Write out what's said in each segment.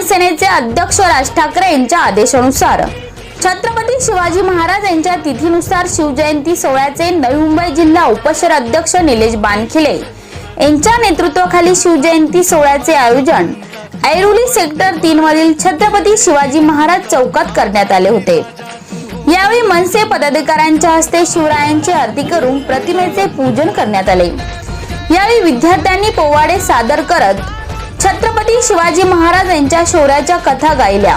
शिवसेनेचे अध्यक्ष राज ठाकरे यांच्या आदेशानुसार. छत्रपती शिवाजी महाराज यांच्या तिथीनुसार शिवजयंती सोहळ्याचे नवी मुंबई जिल्हा उपशहर अध्यक्ष निलेश बानखिले यांच्या नेतृत्वाखाली शिवजयंती सोहळ्याचे आयोजन ऐरोली सेक्टर तीन मधील छत्रपती शिवाजी महाराज चौकात करण्यात आले होते. यावेळी मनसे पदाधिकाऱ्यांच्या हस्ते शिवरायांची आरती करून प्रतिमेचे पूजन करण्यात आले. यावेळी विद्यार्थ्यांनी पोवाडे सादर करत छत्रपती छत्रपती शिवाजी महाराज यांच्या शौर्याच्या कथा गायल्या.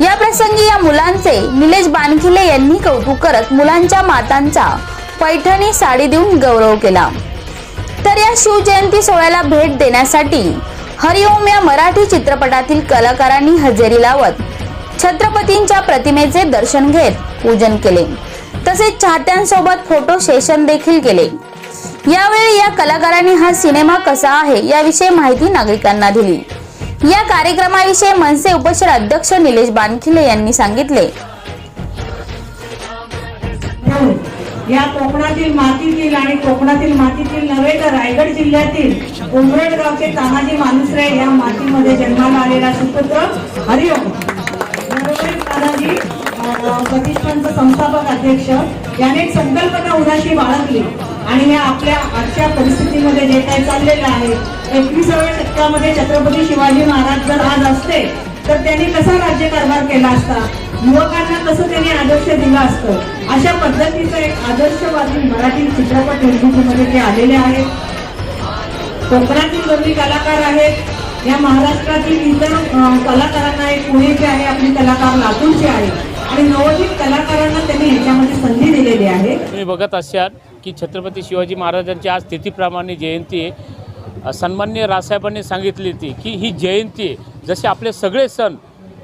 या प्रसंगी या मुलांचे निलेश बानखिले यांनी कौतुक करत मुलांच्या मातांचा पैठणी साडी देऊन गौरव केला. तर या शिवजयंती सोहळ्याला भेट देण्यासाठी हरिओम या मराठी चित्रपटातील कलाकारांनी हजेरी लावत छत्रपतींच्या प्रतिमेचे दर्शन घेत पूजन केले. तसेच चाहत्यांसोबत फोटो सेशन देखील केले. यावेळी या कलाकारांनी हा सिनेमा कसा आहे याविषयी माहिती नागरिकांना दिली. या कार्यक्रमाविषयी मनसे उपशहर अध्यक्ष निलेश बानखिले यांनी सांगितले. या कोकणातील मातीतील आणि कोकणातील मातीतील नव्हे तर रायगड जिल्ह्यातील उमरडगावचे तानाजी मानुसरे या मातीमध्ये जन्माला आलेला सुपुत्र हरिओम. तानाजी? प्रतिष्ठानचं संस्थापक अध्यक्ष. याने एक संकल्पना उदाशी बाळगली. आणि या आपल्या आजच्या परिस्थितीमध्ये जे काही चाललेलं आहे एकविसाव्या शतकामध्ये छत्रपती शिवाजी महाराज जर आज असते तर त्यांनी कसा राज्यकारभार केला असता? युवकांना कसं त्यांनी आदर्श दिला असतं? अशा पद्धतीचं एक आदर्शवादी मराठी चित्रपट निर्मितीमध्ये ते आलेले आहेत. कोकणातील दोन्ही कलाकार आहेत. या महाराष्ट्रातील इतर कलाकारांना एक पुणेचे आहे आपले कलाकार लातूरचे आहे आणि नवोदित कलाकारांना त्यांनी ह्याच्यामध्ये संधी दिलेली आहे. तुम्ही बघत असाल की छत्रपती शिवाजी महाराजांची आज तिथीप्रमाणे जयंती आहे. सन्मान्य रासाहेबांनी राजसाहेबांनी सांगितली होती की ही जयंती आहे. जसे आपले सगळे सण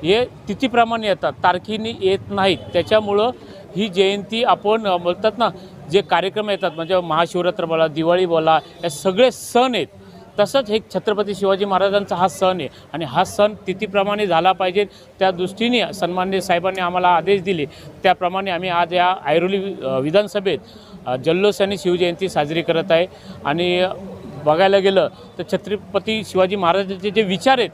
हे तिथीप्रमाणे येतात तारखेने येत नाहीत. त्याच्यामुळं ही जयंती आपण बोलतात ना जे कार्यक्रम येतात म्हणजे महाशिवरात्र बोला दिवाळी बोला हे सगळे सण आहेत. तसंच हे छत्रपती शिवाजी महाराजांचा हा सण आहे. आणि हा सण तिथीप्रमाणे झाला पाहिजे. त्या दृष्टीने सन्मान्य साहेबांनी आम्हाला आदेश दिले. त्याप्रमाणे आम्ही आज या ऐरोली विधानसभेत जल्लोषाने शिवजयंती साजरी करत आहे. आणि बघायला गेलं तर छत्रपती शिवाजी महाराजांचे जे विचार आहेत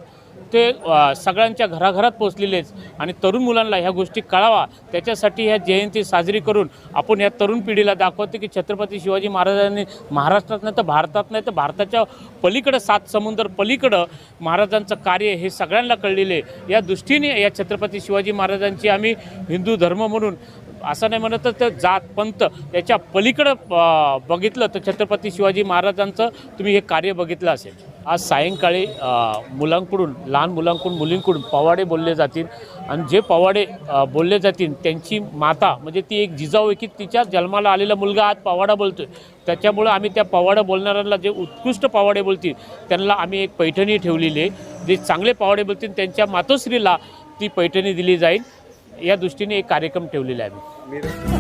ते सगळ्यांच्या घराघरात पोचलेलेच आणि तरुण मुलांना ह्या गोष्टी कळावा. त्याच्यासाठी ह्या जयंती साजरी करून आपण या तरुण पिढीला दाखवतो की छत्रपती शिवाजी महाराजांनी महाराष्ट्रात नाही तर भारतात नाही तर भारताच्या पलीकडं सात समुद्र पलीकडं महाराजांचं कार्य हे सगळ्यांना कळलेले या दृष्टीने या छत्रपती शिवाजी महाराजांची आम्ही हिंदू धर्म म्हणून असं नाही म्हणत तर जात पंत याच्या पलीकडं बघितलं तर छत्रपती शिवाजी महाराजांचं तुम्ही हे कार्य बघितलं असेल. आज सायंकाळी मुलांकडून लहान मुलांकडून मुलींकडून पवाडे बोलले जातील. आणि जे पवाडे बोलले जातील त्यांची माता म्हणजे ती एक जिजाऊ की तिच्या जन्माला आलेला मुलगा आज पवाडा आहे त्याच्यामुळं आम्ही त्या पवाडा बोलणाऱ्यांना जे उत्कृष्ट पवाडे बोलतील त्यांना आम्ही एक पैठणी ठेवलेली आहे. जे चांगले पवाडे बोलतील त्यांच्या मातोश्रीला ती पैठणी दिली जाईल. या दृष्टीने एक कार्यक्रम ठेवलेला आहे आम्ही.